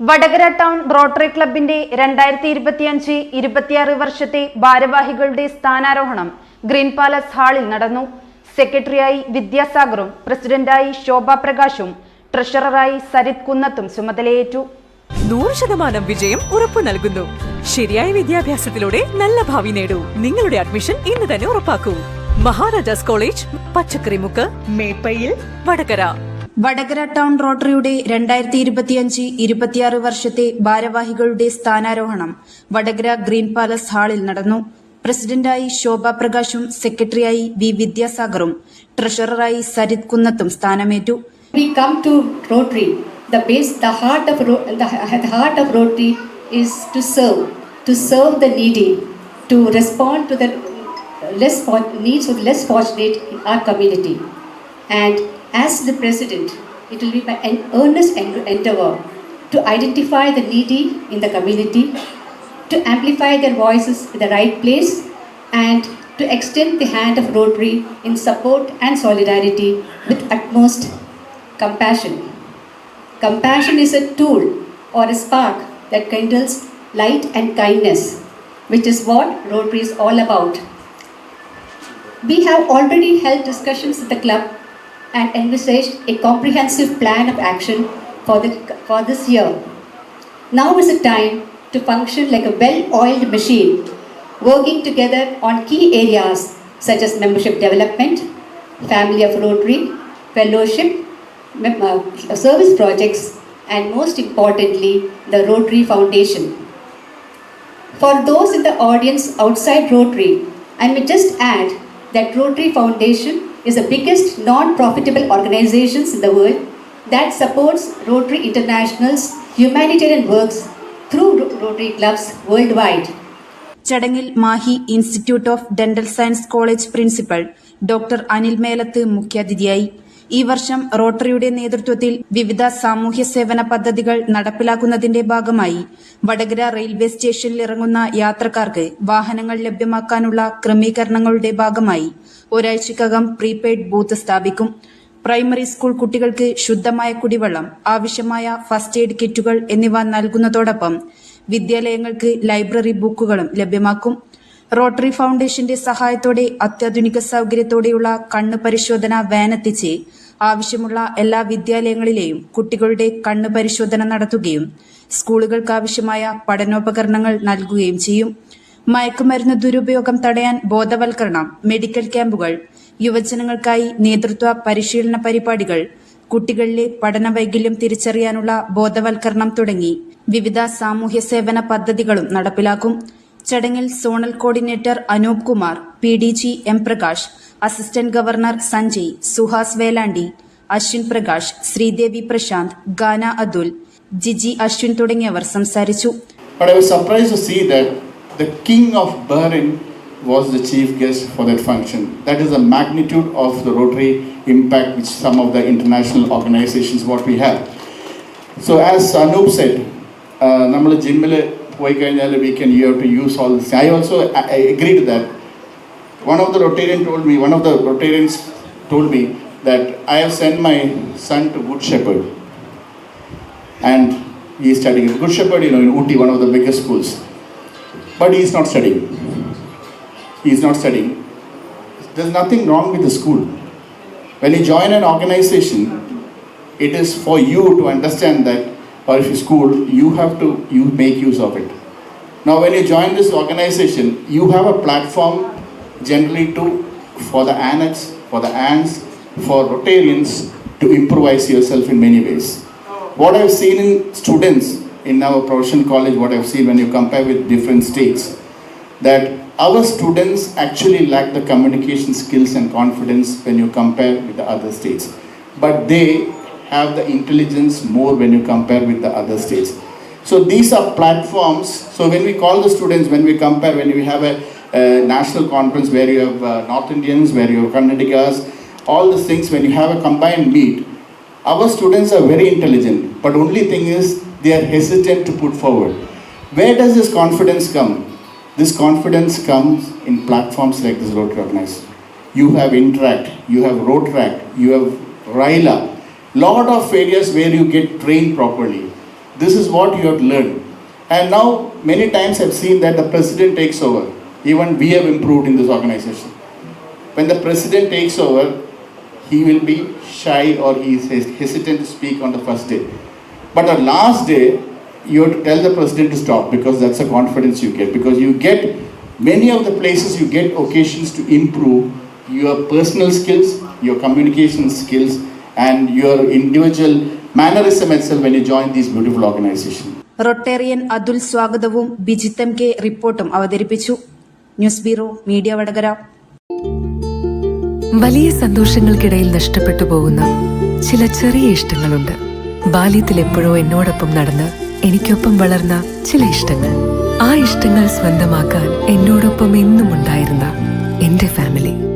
Vadakara town rotary ക്ലബിന്റെ രണ്ടായിരത്തി ഇരുപത്തിയഞ്ച് ഇരുപത്തിയാറ് വർഷത്തെ ഭാരവാഹികളുടെ സ്ഥാനാരോഹണം ഗ്രീൻ പാലസ് ഹാളിൽ നടന്നു. സെക്രട്ടറിയായി വിദ്യാസാഗറും പ്രസിഡന്റായി ശോഭ പ്രകാശും ട്രഷററായി സരിത് കുന്നത്തും ചുമതലയേറ്റു. നൂറ് ശതമാനം വിജയം ഉറപ്പു നൽകുന്നു. ശരിയായ വിദ്യാഭ്യാസത്തിലൂടെ നല്ല ഭാവി നേടൂ. നിങ്ങളുടെ അഡ്മിഷൻ ഇന്ന് തന്നെ ഉറപ്പാക്കൂ. മഹാരാജാസ് കോളേജ് പച്ചക്കറിമുക്ക് മേപ്പയിൽ വടകര. വടകര ടൗൺ റോട്ടറിയുടെ രണ്ടായിരത്തി ഇരുപത്തിയഞ്ച് ഇരുപത്തിയാറ് വർഷത്തെ ഭാരവാഹികളുടെ സ്ഥാനാരോഹണം വടകര ഗ്രീൻ പാലസ് ഹാളിൽ നടന്നു. പ്രസിഡന്റായി ശോഭാ പ്രകാശും സെക്രട്ടറിയായി വി വിദ്യാസാഗറും ട്രഷററായി സരിത് കുന്നത്തും സ്ഥാനമേറ്റു. And as the president, it will be my earnest endeavor to identify the needy in the community, to amplify their voices in the right place, and to extend the hand of Rotary in support and solidarity with utmost compassion. Compassion is a tool or a spark that kindles light and kindness, which is what Rotary is all about. We have already held discussions at the club and envisaged a comprehensive plan of action for, the, for this year. Now is the time to function like a well oiled machine, working together on key areas such as membership development, family of Rotary, fellowship, uh, service projects, and most importantly, the Rotary Foundation. For those in the audience outside Rotary, I may just add that Rotary Foundation is the biggest non-profitable organizations in the world that supports Rotary International's humanitarian works through Rotary clubs worldwide. ചടങ്ങിൽ Mahe institute of dental science college principal doctor Anil Melath മുഖ്യാതിഥിയായി ഈ വർഷം റോട്ടറിയുടെ നേതൃത്വത്തിൽ വിവിധ സാമൂഹ്യ സേവന പദ്ധതികൾ നടപ്പിലാക്കുന്നതിന്റെ ഭാഗമായി വടകര റെയിൽവേ സ്റ്റേഷനിൽ ഇറങ്ങുന്ന യാത്രക്കാർക്ക് വാഹനങ്ങൾ ലഭ്യമാക്കാനുള്ള ക്രമീകരണങ്ങളുടെ ഭാഗമായി ഒരാഴ്ചക്കകം പ്രീപെയ്ഡ് ബൂത്ത് സ്ഥാപിക്കും. പ്രൈമറി സ്കൂൾ കുട്ടികൾക്ക് ശുദ്ധമായ കുടിവെള്ളം ആവശ്യമായ ഫസ്റ്റ് എയ്ഡ് കിറ്റുകൾ എന്നിവ നൽകുന്നതോടൊപ്പം വിദ്യാലയങ്ങൾക്ക് ലൈബ്രറി ബുക്കുകളും ലഭ്യമാക്കും. റോട്ടറി ഫൗണ്ടേഷന്റെ സഹായത്തോടെ അത്യാധുനിക സൗകര്യത്തോടെയുള്ള കണ്ണ് പരിശോധന വാനെത്തിച്ച് ആവശ്യമുള്ള എല്ലാ വിദ്യാലയങ്ങളിലെയും കുട്ടികളുടെ കണ്ണ് പരിശോധന നടത്തുകയും സ്കൂളുകൾക്കാവശ്യമായ പഠനോപകരണങ്ങൾ നൽകുകയും ചെയ്യും. മയക്കുമരുന്ന് ദുരുപയോഗം തടയാൻ ബോധവൽക്കരണം മെഡിക്കൽ ക്യാമ്പുകൾ യുവജനങ്ങൾക്കായി നേതൃത്വ പരിശീലന പരിപാടികൾ കുട്ടികളിലെ പഠന വൈകല്യം തിരിച്ചറിയാനുള്ള ബോധവൽക്കരണം തുടങ്ങി വിവിധ സാമൂഹ്യ സേവന പദ്ധതികളും നടപ്പിലാക്കും. ചടങ്ങിൽ zonal coordinator Anoop Kumar P D G M Prakash assistant governor Sanjay Suhas Velandi Ashwin Prakash Sreedevi Prashanth Gana Athul Jiji Ashwin തുടങ്ങിയവർ സംസാരിച്ചു But I surprised to see that the king of Bahrain was the chief guest for that function. That is the magnitude of the Rotary impact which some of the international organizations what we have. So as Anoop said, നമ്മൾ ജിമ്മിൽ പോയി കഴിഞ്ഞാൽ we can you have to use all this I also I agree to that one of the Rotarian told me, one of the Rotarians told me that I have sent my son to Good Shepherd and he is studying. Good Shepherd, you know, in Uti, one of the biggest schools. But he is not studying. He is not studying. There's nothing wrong with the school. When you join an organization, it is for you to understand that, or if you school, you have to you make use of it. Now, when you join this organization, you have a platform generally to for the annex, for the ants, for Rotarians to improvise yourself in many ways. What I've seen in students in our professional college, what I've seen when you compare with different states, that our students actually lack the communication skills and confidence when you compare with the other states. But they have the intelligence more when you compare with the other states. So these are platforms. So when we call the students, when we compare, when we have a, a national conference where you have uh, North Indians, where you have Kannadigas, all these things, when you have a combined meet, our students are very intelligent, but only thing is they are hesitant to put forward. Where does this confidence come? This confidence comes in platforms like this Rotary Organized. You have Interact, you have Rotaract, you have RILA, lot of areas where you get trained properly. This is what you have learned. And now, many times I've seen that the president takes over. Even we have improved in this organization. When the president takes over, he will be shy or he is hesitant to speak on the first day. But the last day, you have to tell the president to stop because that's the confidence you get. Because you get many of the places you get occasions to improve your personal skills, your communication skills, and your individual mannerism itself when you join these beautiful organizations. Rotarian Athul സ്വാഗതവും ബിജിത്തം K റിപ്പോർട്ടും അവതരിപ്പിച്ചു. News bureau media Vadakara. വലിയ സന്തോഷങ്ങൾക്കിടയിൽ നഷ്ടപ്പെട്ടു പോകുന്ന ചില ചെറിയ ഇഷ്ടങ്ങളുണ്ട്. ബാല്യത്തിൽ എപ്പോഴോ എന്നോടൊപ്പം നടന്ന് എനിക്കൊപ്പം വളർന്ന ചില ഇഷ്ടങ്ങൾ. ആ ഇഷ്ടങ്ങൾ സ്വന്തമാക്കാൻ എന്നോടൊപ്പം എന്നും ഉണ്ടായിരുന്ന എന്റെ ഫാമിലി.